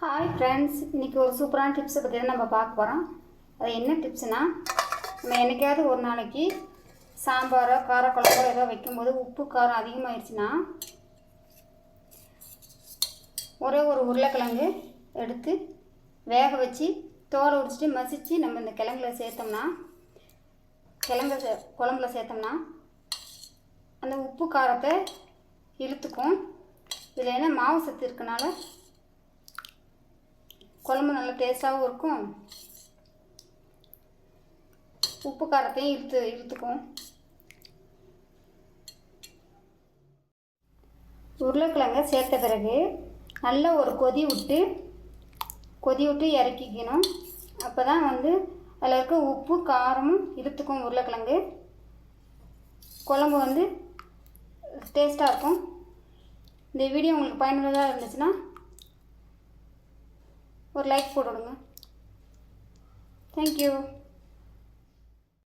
Hi friends இன்றைக்கி ஒரு சூப்பரான டிப்ஸை பற்றி தான் நம்ம பார்க்க போகிறோம் அது என்ன டிப்ஸ்னால் நம்ம என்னைக்காவது ஒரு நாளைக்கு சாம்பாரோ காரக்குழம்போ ஏதோ வைக்கும்போது உப்பு காரம் அதிகமாகிடுச்சுன்னா ஒரே ஒரு உருளைக்கிழங்கு எடுத்து வேக வச்சு தோலை உரிச்சிட்டு மசித்து நம்ம இந்த கிழங்குல சேர்த்தோம்னா கிழங்கு சே குழம்புல சேர்த்தோம்னா அந்த உப்பு காரத்தை இழுத்துக்கும். இதில் என்ன மாவு சத்து இருக்கனால குழம்பு நல்லா டேஸ்ட்டாகவும் இருக்கும். உப்பு காரத்தையும் இழுத்து இழுத்துக்கும் உருளைக்கிழங்க சேர்த்த பிறகு நல்ல ஒரு கொதி விட்டு கொதி விட்டு இறக்கிக்கணும். அப்போ தான் வந்து அதில் இருக்க உப்பு காரமும் இழுத்துக்கும் உருளைக்கிழங்கு. குழம்பு வந்து டேஸ்ட்டாக இருக்கும். இந்த வீடியோ உங்களுக்கு பயனுள்ளதாக இருந்துச்சுன்னா ஒரு லைக் போட்டு விடுங்க தேங்க்யூ